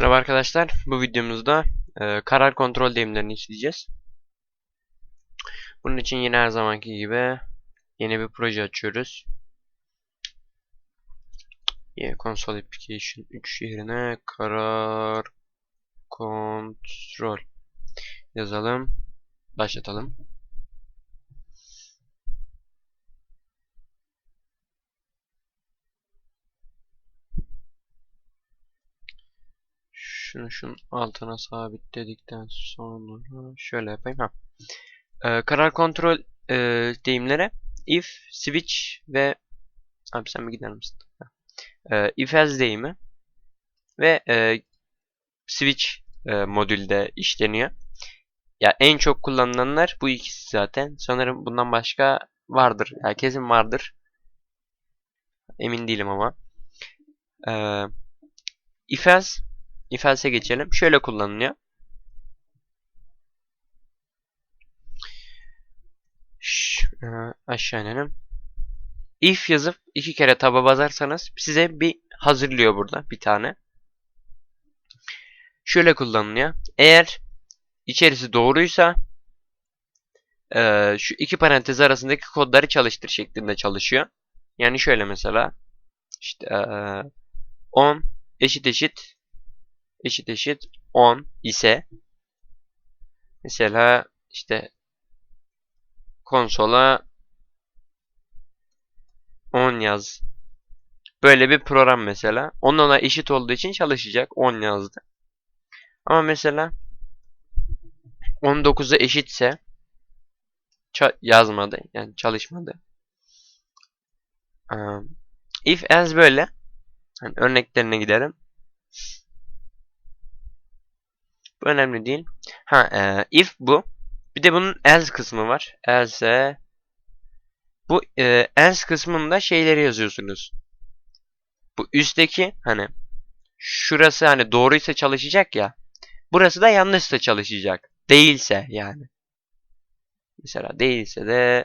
Merhaba arkadaşlar. Bu videomuzda e, karar kontrol deyimlerini işleyeceğiz. Bunun için yine her zamanki gibi yeni bir proje açıyoruz. Yeah, console application 3 yerine karar kontrol yazalım. Başlatalım. Şunu şunun altına sabitledikten sonra şöyle yapayım. Ha. Ee, karar kontrol e, deyimlere if, switch ve abi sen bir gider misin? Ee, if else deyimi ve e, switch e, modülde işleniyor. Ya en çok kullanılanlar bu ikisi zaten. Sanırım bundan başka vardır. Ya kesin vardır. Emin değilim ama. Ee, if else if else'e geçelim. Şöyle kullanılıyor. E, aşağı inelim. If yazıp iki kere taba basarsanız size bir hazırlıyor burada bir tane. Şöyle kullanılıyor. Eğer içerisi doğruysa e, şu iki parantez arasındaki kodları çalıştır şeklinde çalışıyor. Yani şöyle mesela işte e, 10 eşit eşit eşit eşit 10 ise mesela işte konsola 10 yaz. Böyle bir program mesela. Onun ona eşit olduğu için çalışacak. 10 yazdı. Ama mesela 19'a eşitse yazmadı. Yani çalışmadı. If as böyle. Yani örneklerine gidelim. Bu önemli değil. Ha, e, if bu. Bir de bunun else kısmı var. Else bu e, else kısmında şeyleri yazıyorsunuz. Bu üstteki hani şurası hani doğruysa çalışacak ya. Burası da yanlışsa çalışacak. Değilse yani. Mesela değilse de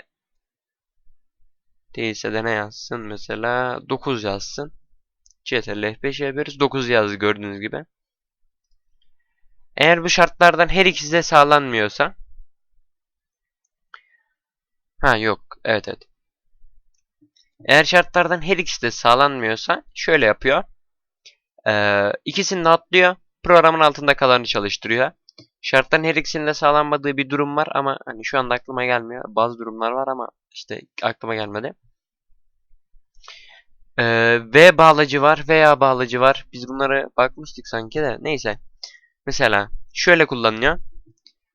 değilse de ne yazsın? Mesela 9 yazsın. CTRL F5 yapıyoruz. 9 yazdı gördüğünüz gibi. Eğer bu şartlardan her ikisi de sağlanmıyorsa Ha yok. Evet evet. Eğer şartlardan her ikisi de sağlanmıyorsa şöyle yapıyor. Ee, ikisini de atlıyor. Programın altında kalanı çalıştırıyor. Şartların her ikisinin de sağlanmadığı bir durum var ama hani şu anda aklıma gelmiyor. Bazı durumlar var ama işte aklıma gelmedi. Ee, v bağlacı var veya bağlacı var. Biz bunları bakmıştık sanki de. Neyse. Mesela şöyle kullanılıyor.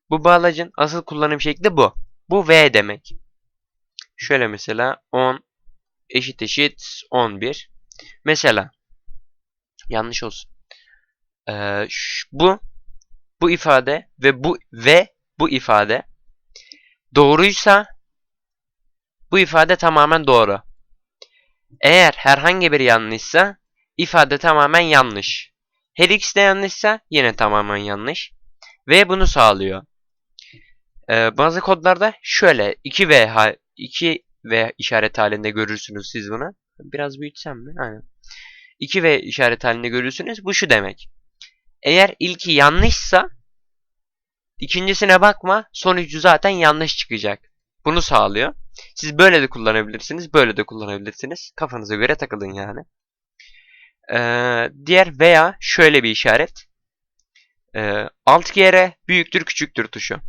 Bu bağlacın asıl kullanım şekli bu. Bu V demek. Şöyle mesela 10 eşit eşit 11. Mesela yanlış olsun. Ee, bu bu ifade ve bu ve bu ifade doğruysa bu ifade tamamen doğru. Eğer herhangi bir yanlışsa ifade tamamen yanlış. Her ikisi de yanlışsa yine tamamen yanlış. Ve bunu sağlıyor. Ee, bazı kodlarda şöyle 2V 2V işaret halinde görürsünüz siz bunu. Biraz büyütsem mi? Aynen. 2V işaret halinde görürsünüz. Bu şu demek. Eğer ilki yanlışsa ikincisine bakma. Sonucu zaten yanlış çıkacak. Bunu sağlıyor. Siz böyle de kullanabilirsiniz. Böyle de kullanabilirsiniz. Kafanıza göre takılın yani. Ee, diğer veya şöyle bir işaret. Ee, alt kere büyüktür küçüktür tuşu.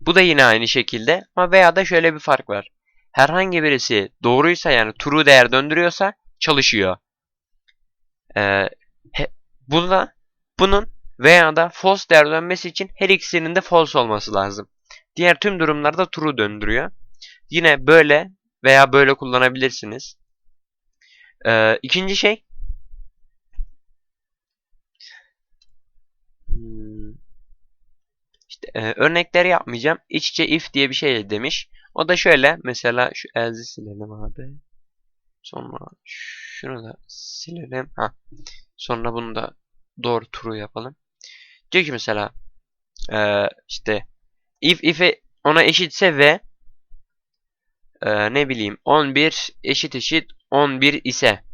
Bu da yine aynı şekilde ama veya da şöyle bir fark var. Herhangi birisi doğruysa yani true değer döndürüyorsa çalışıyor. Ee, he, bunda, bunun veya da false değer dönmesi için her ikisinin de false olması lazım. Diğer tüm durumlarda true döndürüyor. Yine böyle veya böyle kullanabilirsiniz. Ee, ikinci şey Hmm. İşte e, örnekleri yapmayacağım. İç içe if diye bir şey demiş. O da şöyle. Mesela şu else'i silelim abi. Sonra şunu da silelim. Ha. Sonra bunu da doğru true yapalım. Diyor ki mesela e, işte if if'e ona eşitse ve e, ne bileyim 11 eşit eşit 11 ise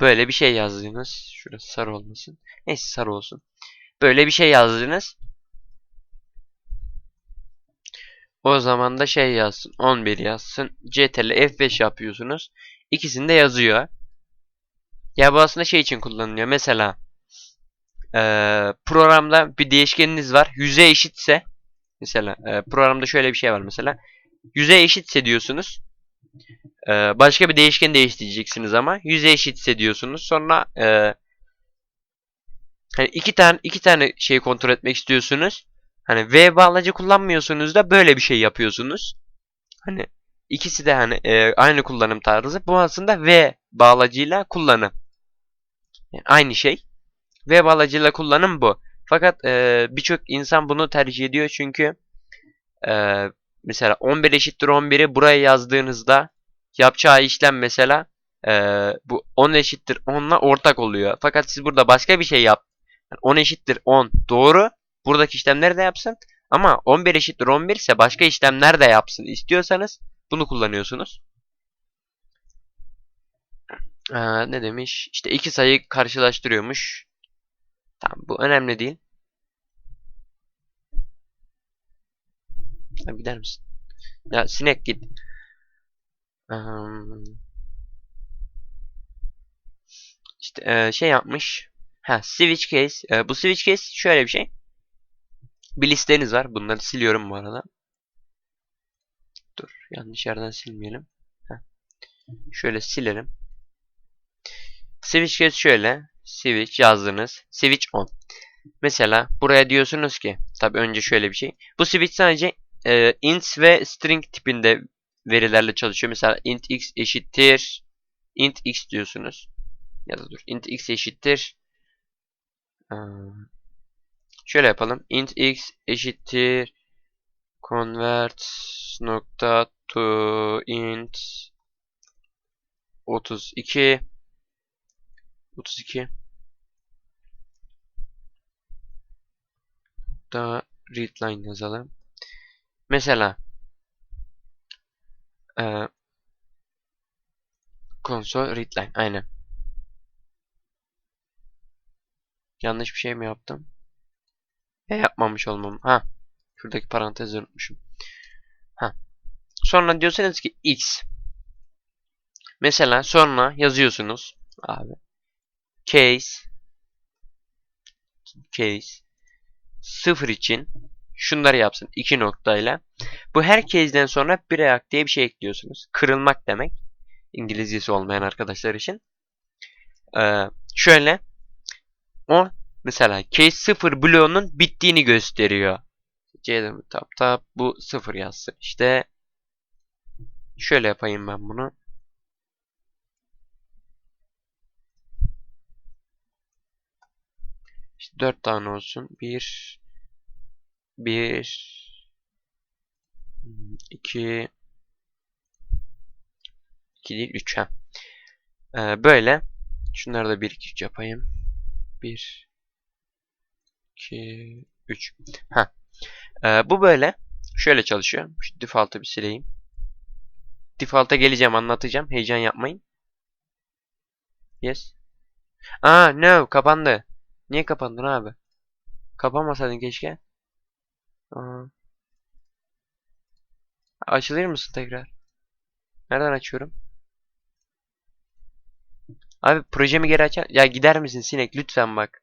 Böyle bir şey yazdınız. Şurası sarı olmasın. Neyse sarı olsun. Böyle bir şey yazdınız. O zaman da şey yazsın. 11 yazsın. CTRL F5 yapıyorsunuz. İkisini yazıyor. Ya bu aslında şey için kullanılıyor. Mesela eee, programda bir değişkeniniz var. Yüze eşitse mesela eee, programda şöyle bir şey var mesela. Yüze eşitse diyorsunuz. Eee, başka bir değişken değiştireceksiniz ama yüze eşitse diyorsunuz. Sonra eee hani iki tane iki tane şeyi kontrol etmek istiyorsunuz. Hani V bağlacı kullanmıyorsunuz da böyle bir şey yapıyorsunuz. Hani ikisi de hani e, aynı kullanım tarzı. Bu aslında V bağlacıyla kullanım. Yani aynı şey. V bağlacıyla kullanım bu. Fakat e, birçok insan bunu tercih ediyor çünkü e, mesela 11 eşittir 11'i buraya yazdığınızda yapacağı işlem mesela e, bu 10 eşittir 10'la ortak oluyor. Fakat siz burada başka bir şey yap. Yani 10 eşittir 10 doğru. Buradaki işlemleri de yapsın. Ama 11 eşittir 11 ise başka işlemler de yapsın istiyorsanız bunu kullanıyorsunuz. Ee, ne demiş? İşte iki sayı karşılaştırıyormuş. Tamam bu önemli değil. Abi gider misin? Ya sinek git. E, şey yapmış. Ha switch case. E, bu switch case şöyle bir şey. Bir listeniz var. Bunları siliyorum bu arada. Dur. Yanlış yerden silmeyelim. Heh. Şöyle silelim. Switch case şöyle. Switch yazdınız. Switch on. Mesela buraya diyorsunuz ki. Tabi önce şöyle bir şey. Bu switch sadece e, int ve string tipinde verilerle çalışıyor. Mesela int x eşittir int x diyorsunuz. Ya da dur. int x eşittir ee, şöyle yapalım. int x eşittir convert nokta to int 32 32 da readline yazalım. Mesela e, console readline aynen. Yanlış bir şey mi yaptım? Ne yapmamış olmam? Ha. Şuradaki parantezi unutmuşum. Ha. Sonra diyorsanız ki x. Mesela sonra yazıyorsunuz abi. Case case sıfır için şunları yapsın iki noktayla. Bu her case'den sonra bir react diye bir şey ekliyorsunuz. Kırılmak demek. İngilizcesi olmayan arkadaşlar için. Ee, şöyle o mesela case 0 bloğunun bittiğini gösteriyor. C'den tap tap bu 0 yazsın. İşte şöyle yapayım ben bunu. İşte 4 tane olsun. 1 1 2 2 değil 3 ha. Ee, böyle. Şunları da 1 2 3 yapayım. 1 2 3 ha. Ee, bu böyle. Şöyle çalışıyor. Şu default'ı bir sileyim. Default'a geleceğim anlatacağım. Heyecan yapmayın. Yes. Aa no kapandı. Niye kapandın abi? Kapanmasaydın keşke. Aa. Açılır mısın tekrar? Nereden açıyorum? Abi projemi geri açar. Ya gider misin sinek lütfen bak.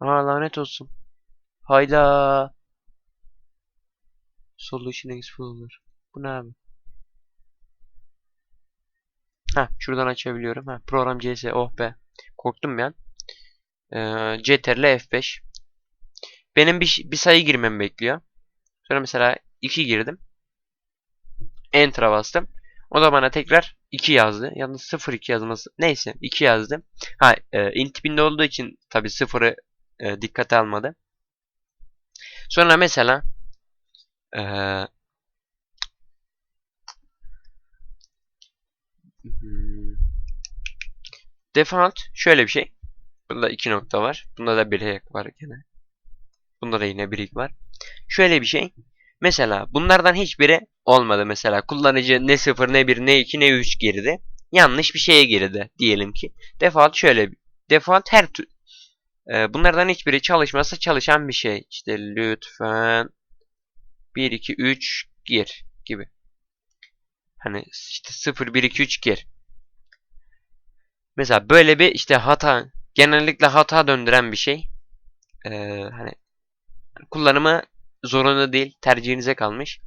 Aa lanet olsun. Hayda. Solution Explorer. Bu ne abi? Ha şuradan açabiliyorum. Ha program CS oh be. Korktum ben. Ee, CTRL F5. Benim bir, bir sayı girmemi bekliyor. Sonra mesela 2 girdim. Enter'a bastım. O da bana tekrar 2 yazdı. Yalnız 0 2 yazması. Neyse 2 yazdı. Ha e, int tipinde olduğu için tabi 0'ı e, dikkate almadı. Sonra mesela e, hmm, default şöyle bir şey. Bunda 2 nokta var. Bunda da 1 var gene. Bunda da yine 1 var. Şöyle bir şey. Mesela bunlardan hiçbiri olmadı mesela. Kullanıcı ne 0 ne 1 ne 2 ne 3 girdi. Yanlış bir şeye girdi diyelim ki. Default şöyle. Default her e, bunlardan hiçbiri çalışmasa çalışan bir şey. İşte lütfen 1 2 3 gir gibi. Hani işte 0 1 2 3 gir. Mesela böyle bir işte hata genellikle hata döndüren bir şey. Ee, hani kullanımı zorunlu değil, tercihinize kalmış.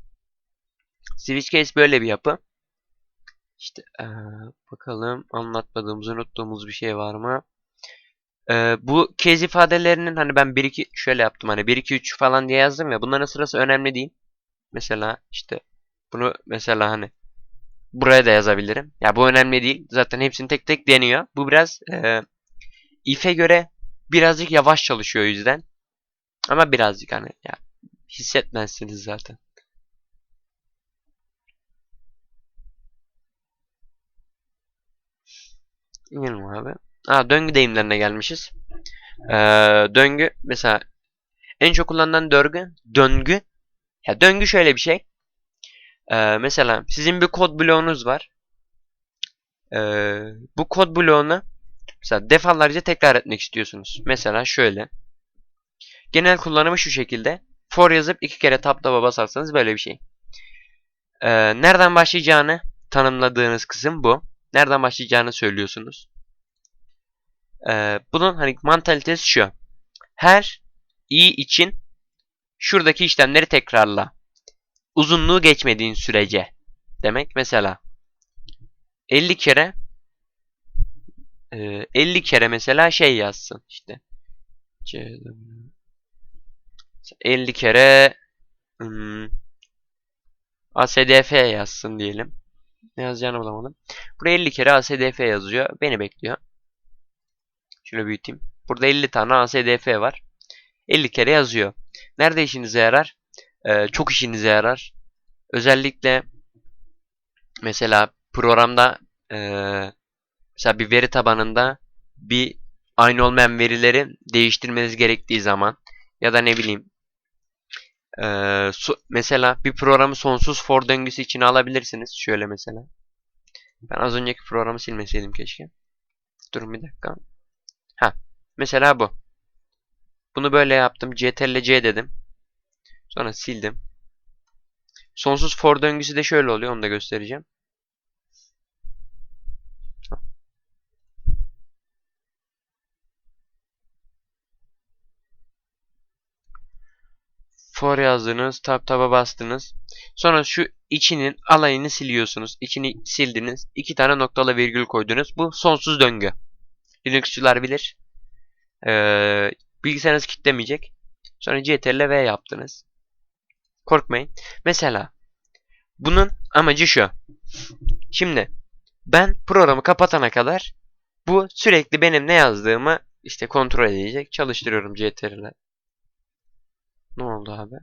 Switch case böyle bir yapı. İşte ee, bakalım anlatmadığımız, unuttuğumuz bir şey var mı? Ee, bu case ifadelerinin hani ben 1 2 şöyle yaptım hani 1 2 3 falan diye yazdım ya bunların sırası önemli değil. Mesela işte bunu mesela hani buraya da yazabilirim. Ya bu önemli değil. Zaten hepsini tek tek deniyor. Bu biraz e, if'e göre birazcık yavaş çalışıyor o yüzden. Ama birazcık hani ya hissetmezsiniz zaten. İnelim abi. Aa, döngü deyimlerine gelmişiz. Ee, döngü mesela en çok kullanılan döngü döngü. Ya döngü şöyle bir şey. Ee, mesela sizin bir kod bloğunuz var. Ee, bu kod bloğunu mesela defalarca tekrar etmek istiyorsunuz. Mesela şöyle. Genel kullanımı şu şekilde. For yazıp iki kere tab taba basarsanız böyle bir şey. Ee, nereden başlayacağını tanımladığınız kısım bu. Nereden başlayacağını söylüyorsunuz. Ee, bunun hani mantalitesi şu. Her i için şuradaki işlemleri tekrarla. Uzunluğu geçmediğin sürece. Demek mesela 50 kere 50 kere mesela şey yazsın işte. 50 kere hmm, ASDF yazsın diyelim. Ne yazacağını bulamadım. Buraya 50 kere ASDF yazıyor. Beni bekliyor. Şöyle büyüteyim. Burada 50 tane ASDF var. 50 kere yazıyor. Nerede işinize yarar? Ee, çok işinize yarar. Özellikle mesela programda e, mesela bir veri tabanında bir aynı olmayan verileri değiştirmeniz gerektiği zaman ya da ne bileyim e, so, mesela bir programı sonsuz for döngüsü içine alabilirsiniz. Şöyle mesela. Ben az önceki programı silmeseydim keşke. Durun bir dakika. Ha, mesela bu. Bunu böyle yaptım. CTRL C dedim. Sonra sildim. Sonsuz for döngüsü de şöyle oluyor. Onu da göstereceğim. For yazdınız. Tab taba bastınız. Sonra şu içinin alayını siliyorsunuz. İçini sildiniz. iki tane noktalı virgül koydunuz. Bu sonsuz döngü. Linux'çular bilir. Ee, bilgisayarınız kilitlemeyecek. Sonra CTRL V yaptınız. Korkmayın. Mesela bunun amacı şu. Şimdi ben programı kapatana kadar bu sürekli benim ne yazdığımı işte kontrol edecek. Çalıştırıyorum CTRL. Ne oldu abi?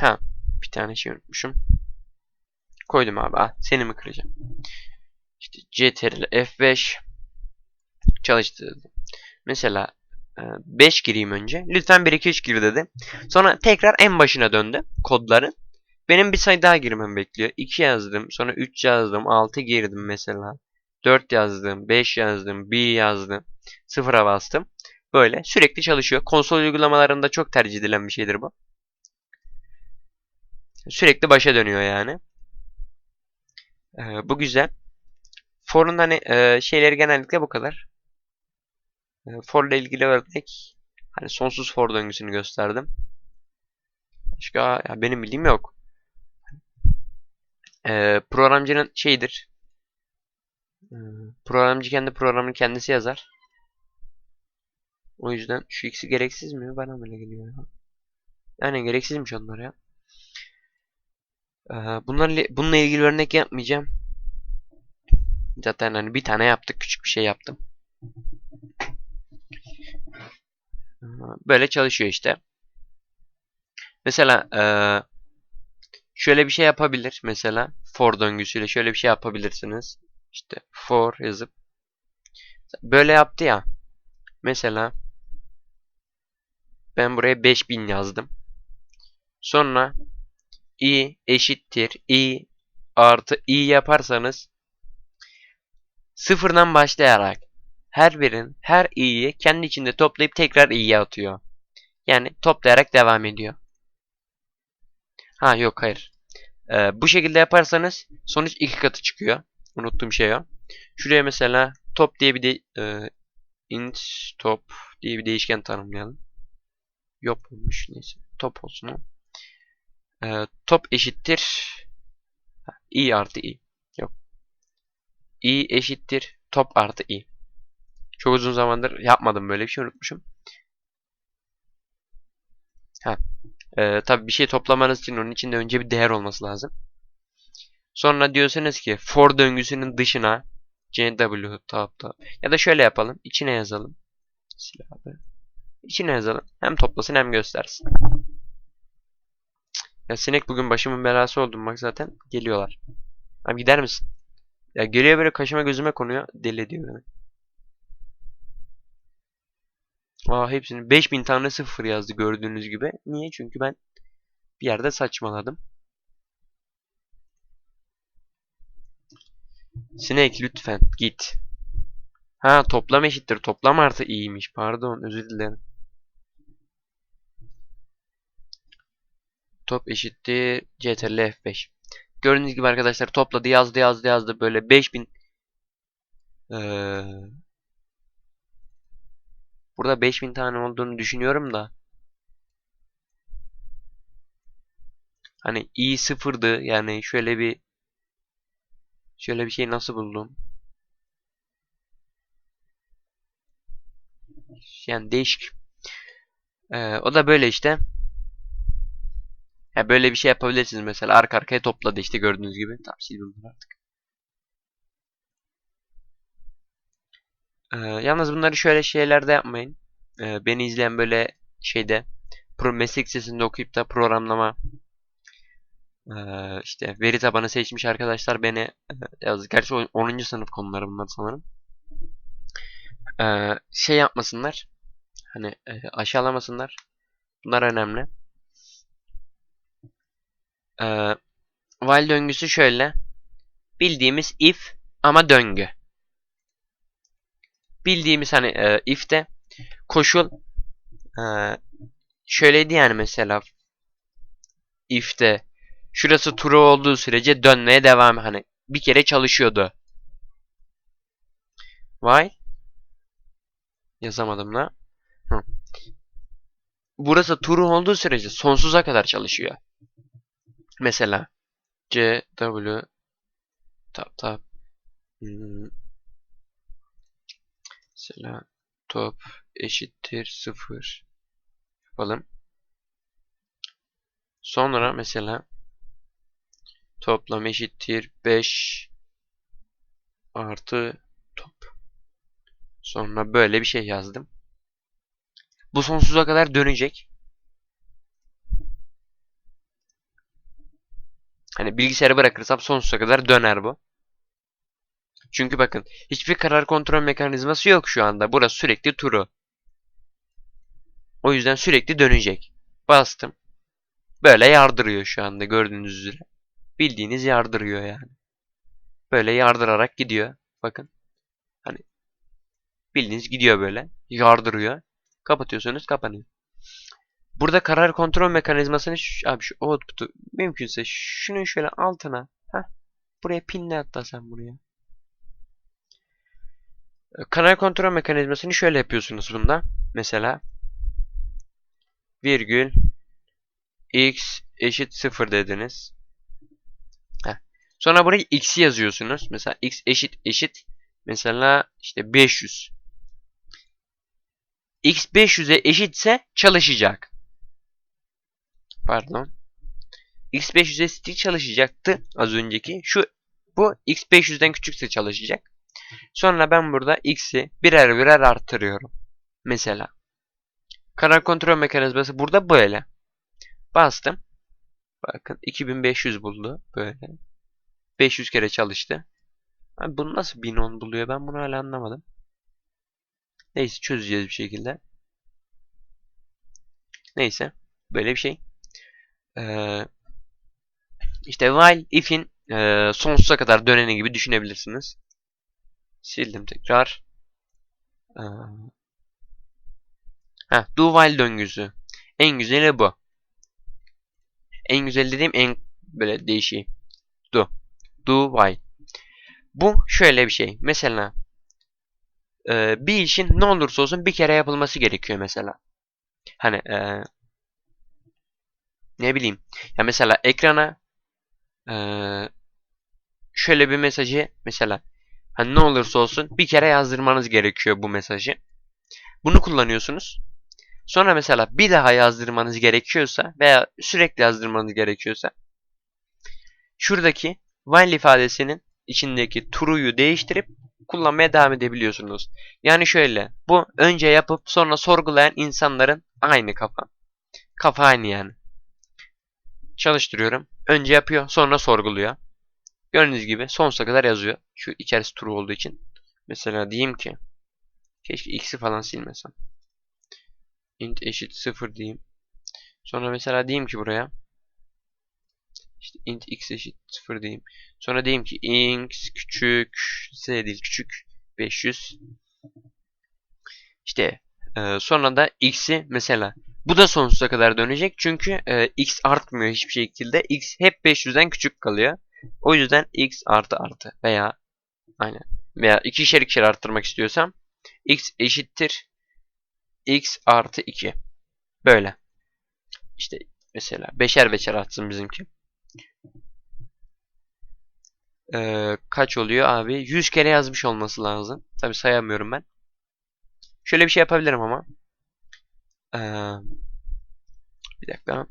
Ha, bir tane şey unutmuşum. Koydum abi. Ah, seni mi kıracağım? İşte CTRL F5 çalıştırdım. Mesela 5 gireyim önce. Lütfen 1 2 3 gir dedi. Sonra tekrar en başına döndü kodların. Benim bir sayı daha girmem bekliyor. 2 yazdım. Sonra 3 yazdım. 6 girdim mesela. 4 yazdım. 5 yazdım. 1 yazdım. 0'a bastım. Böyle sürekli çalışıyor. Konsol uygulamalarında çok tercih edilen bir şeydir bu. Sürekli başa dönüyor yani. Ee, bu güzel. For'un hani e, şeyleri genellikle bu kadar. E, for ile ilgili örnek hani sonsuz for döngüsünü gösterdim. Başka ya benim bildiğim yok. E, programcının şeyidir. E, programcı kendi programını kendisi yazar. O yüzden şu ikisi gereksiz mi? Bana böyle geliyor ya. Yani gereksizmiş onlar ya. Bunlarla, bununla ilgili örnek yapmayacağım. Zaten hani bir tane yaptık. Küçük bir şey yaptım. Böyle çalışıyor işte. Mesela şöyle bir şey yapabilir. Mesela for döngüsüyle şöyle bir şey yapabilirsiniz. İşte for yazıp böyle yaptı ya. Mesela ben buraya 5000 yazdım. Sonra i eşittir i artı i yaparsanız sıfırdan başlayarak her birin her i'yi kendi içinde toplayıp tekrar i'ye atıyor. Yani toplayarak devam ediyor. Ha yok hayır. Ee, bu şekilde yaparsanız sonuç iki katı çıkıyor. Unuttuğum şey o. Şuraya mesela top diye bir de e, int top diye bir değişken tanımlayalım. Yok olmuş neyse. Top olsun. Ee, top eşittir i artı i. Yok. i eşittir top artı i. Çok uzun zamandır yapmadım böyle bir şey unutmuşum. Ha. Ee, tabii bir şey toplamanız için onun içinde önce bir değer olması lazım. Sonra diyorsunuz ki for döngüsünün dışına cw top top ya da şöyle yapalım. içine yazalım. Silahı. İçine yazalım. Hem toplasın hem göstersin. Ya sinek bugün başımın belası oldum bak zaten geliyorlar. Abi gider misin? Ya geliyor böyle kaşıma gözüme konuyor. Deli ediyor beni. Aa hepsini 5000 tane sıfır yazdı gördüğünüz gibi. Niye? Çünkü ben bir yerde saçmaladım. Sinek lütfen git. Ha toplam eşittir. Toplam artı iyiymiş. Pardon özür dilerim. Top eşittir CTRL F5. Gördüğünüz gibi arkadaşlar topladı yazdı yazdı yazdı böyle 5000 ee, Burada 5000 tane olduğunu düşünüyorum da Hani i sıfırdı yani şöyle bir şöyle bir şey nasıl buldum? Yani değişik. Ee, o da böyle işte. Ya böyle bir şey yapabilirsiniz mesela arka arkaya topladı işte gördüğünüz gibi. Tamam sildim artık. Ee, yalnız bunları şöyle şeylerde yapmayın. Ee, beni izleyen böyle şeyde pro meslek lisesinde okuyup da programlama ee, işte veri tabanı seçmiş arkadaşlar beni e, yaz. Gerçi 10. sınıf konuları bunlar sanırım. Ee, şey yapmasınlar. Hani e, aşağılamasınlar. Bunlar önemli. Ee, while döngüsü şöyle. Bildiğimiz if ama döngü. Bildiğimiz hani e, if'te koşul e, şöyleydi yani mesela if'te şurası true olduğu sürece dönmeye devam hani bir kere çalışıyordu. While yazamadım da. Hı. Burası true olduğu sürece sonsuza kadar çalışıyor. Mesela C W tap tap hmm. Mesela top eşittir 0 yapalım. Sonra mesela toplam eşittir 5 artı top. Sonra böyle bir şey yazdım. Bu sonsuza kadar dönecek. Hani bilgisayarı bırakırsam sonsuza kadar döner bu. Çünkü bakın hiçbir karar kontrol mekanizması yok şu anda. Burası sürekli turu. O yüzden sürekli dönecek. Bastım. Böyle yardırıyor şu anda gördüğünüz üzere. Bildiğiniz yardırıyor yani. Böyle yardırarak gidiyor. Bakın. Hani bildiğiniz gidiyor böyle. Yardırıyor. Kapatıyorsunuz kapanıyor. Burada karar kontrol mekanizmasını şu, abi şu output'u mümkünse şunun şöyle altına heh, buraya pinle hatta sen buraya. Karar kontrol mekanizmasını şöyle yapıyorsunuz bunda. Mesela virgül x eşit 0 dediniz. Heh. Sonra buraya x'i yazıyorsunuz. Mesela x eşit eşit mesela işte 500. x 500'e eşitse çalışacak. Pardon. x500'e stick çalışacaktı az önceki. Şu bu x500'den küçükse çalışacak. Sonra ben burada x'i birer birer arttırıyorum. Mesela. Karar kontrol mekanizması burada böyle. Bastım. Bakın 2500 buldu. Böyle. 500 kere çalıştı. Abi bunu nasıl 1010 buluyor? Ben bunu hala anlamadım. Neyse çözeceğiz bir şekilde. Neyse. Böyle bir şey. Ee, işte while if'in e, sonsuza kadar döneni gibi düşünebilirsiniz. Sildim tekrar. Ee, do while döngüsü. En güzeli bu. En güzel dediğim en böyle değişiği. Do. While. Bu şöyle bir şey. Mesela e, bir işin ne olursa olsun bir kere yapılması gerekiyor mesela. Hani e, ne bileyim. Ya mesela ekrana e, şöyle bir mesajı mesela hani ne olursa olsun bir kere yazdırmanız gerekiyor bu mesajı. Bunu kullanıyorsunuz. Sonra mesela bir daha yazdırmanız gerekiyorsa veya sürekli yazdırmanız gerekiyorsa şuradaki while ifadesinin içindeki true'yu değiştirip kullanmaya devam edebiliyorsunuz. Yani şöyle bu önce yapıp sonra sorgulayan insanların aynı kafa. Kafa aynı yani. Çalıştırıyorum. Önce yapıyor sonra sorguluyor. Gördüğünüz gibi sonsuza kadar yazıyor. Şu içerisi true olduğu için. Mesela diyeyim ki keşke x'i falan silmesem. int eşit 0 diyeyim. Sonra mesela diyeyim ki buraya işte int x eşit 0 diyeyim. Sonra diyeyim ki x küçük z değil küçük 500. İşte e, sonra da x'i mesela bu da sonsuza kadar dönecek. Çünkü e, x artmıyor hiçbir şekilde. x hep 500'den küçük kalıyor. O yüzden x artı artı veya aynen veya ikişer ikişer arttırmak istiyorsam x eşittir x artı 2. Böyle. İşte mesela beşer beşer artsın bizimki. Ee, kaç oluyor abi? 100 kere yazmış olması lazım. Tabi sayamıyorum ben. Şöyle bir şey yapabilirim ama. Ee, bir dakika.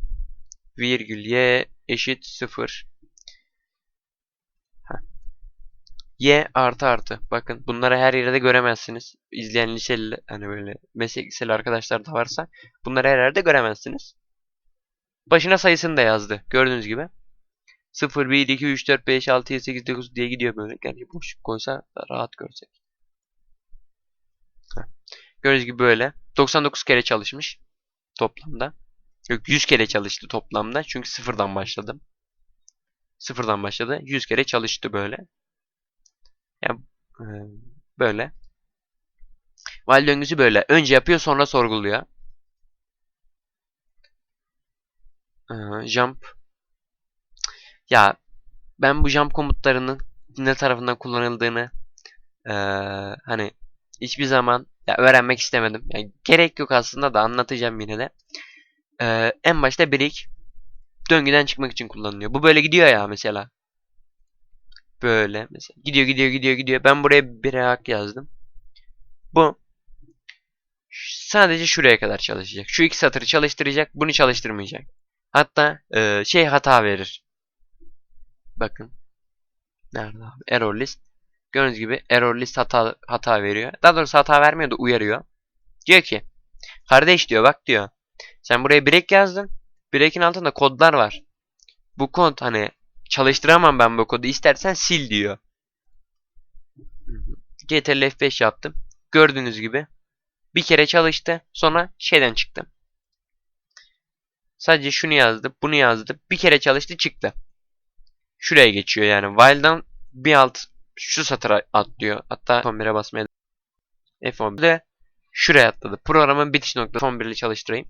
Virgül y eşit 0. Y artı artı. Bakın bunları her yerde göremezsiniz. İzleyen liseli hani böyle meslek liseli arkadaşlar da varsa bunları her yerde göremezsiniz. Başına sayısını da yazdı. Gördüğünüz gibi. 0, 1, 2, 3, 4, 5, 6, 7, 8, 9 diye gidiyor böyle. Gerçi boşluk koysa rahat görsek. Heh. Gördüğünüz gibi böyle. 99 kere çalışmış. Toplamda. Yok 100 kere çalıştı toplamda. Çünkü sıfırdan başladım. Sıfırdan başladı. 100 kere çalıştı böyle. Yani e, böyle. While döngüsü böyle. Önce yapıyor sonra sorguluyor. Ee, jump. Ya ben bu jump komutlarının ne tarafından kullanıldığını ee, hani hiçbir zaman ya öğrenmek istemedim. Yani gerek yok aslında da anlatacağım yine de. Ee, en başta break döngüden çıkmak için kullanılıyor. Bu böyle gidiyor ya mesela. Böyle mesela. Gidiyor gidiyor gidiyor gidiyor. Ben buraya bir hak yazdım. Bu sadece şuraya kadar çalışacak. Şu iki satırı çalıştıracak. Bunu çalıştırmayacak. Hatta e, şey hata verir. Bakın. Nerede abi? Error list. Gördüğünüz gibi error list hata, hata veriyor. Daha doğrusu hata vermiyor da uyarıyor. Diyor ki kardeş diyor bak diyor. Sen buraya break yazdın. Break'in altında kodlar var. Bu kod hani çalıştıramam ben bu kodu. İstersen sil diyor. Ctrl F5 yaptım. Gördüğünüz gibi bir kere çalıştı. Sonra şeyden çıktı. Sadece şunu yazdı. Bunu yazdı. Bir kere çalıştı çıktı. Şuraya geçiyor yani. While'dan bir alt şu satıra atlıyor. Hatta F11'e basmaya F11'de şuraya atladı. Programın bitiş noktası F11 ile çalıştırayım.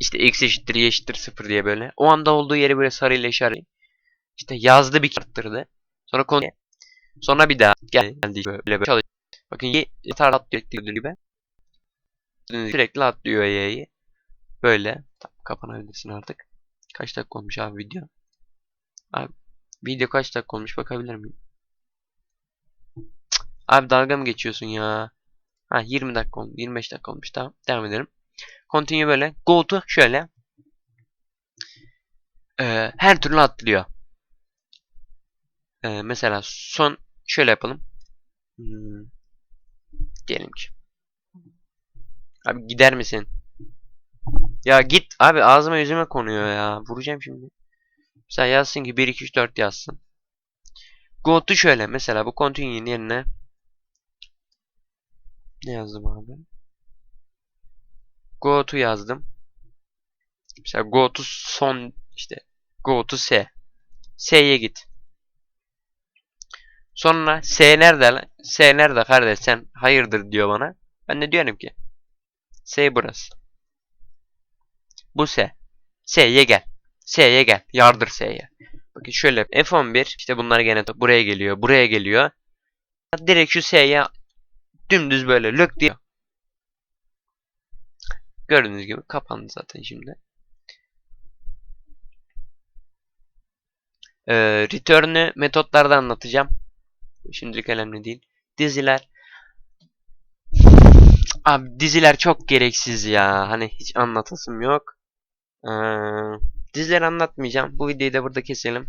İşte x eşittir y eşittir 0 diye böyle. O anda olduğu yeri böyle sarıyla işaret. İşte yazdı bir arttırdı. Sonra konu sonra bir daha geldi böyle böyle çalış. Bakın y tar atlıyor gibi. Sürekli atlıyor y'yi. Böyle. Tamam, kapanabilirsin artık. Kaç dakika olmuş abi video? Abi video kaç dakika olmuş bakabilir miyim? Abi dalga mı geçiyorsun ya? Ha 20 dakika olmuş. 25 dakika olmuş. Tamam. Devam edelim. Continue böyle. Go to şöyle. Ee, her türlü atlıyor. Ee, mesela son şöyle yapalım. Hmm. Diyelim ki. Abi gider misin? Ya git abi ağzıma yüzüme konuyor ya. Vuracağım şimdi. Mesela yazsın ki 1 2 3 4 yazsın. Go to şöyle mesela bu continue'nin yerine ne yazdım abi? Go to yazdım. Mesela go to son işte go to S. S'ye git. Sonra S nerede lan? S nerede kardeş sen hayırdır diyor bana. Ben de diyorum ki S burası. Bu S. S'ye gel. S'ye gel. Yardır S'ye. Bakın şöyle F11 işte bunlar gene buraya geliyor. Buraya geliyor. Direkt şu S'ye dümdüz böyle lök diye. Gördüğünüz gibi kapandı zaten şimdi. Ee, return'ü metotlarda anlatacağım. Şimdilik önemli değil. Diziler. Abi diziler çok gereksiz ya. Hani hiç anlatasım yok. Ee, dizileri anlatmayacağım. Bu videoyu da burada keselim.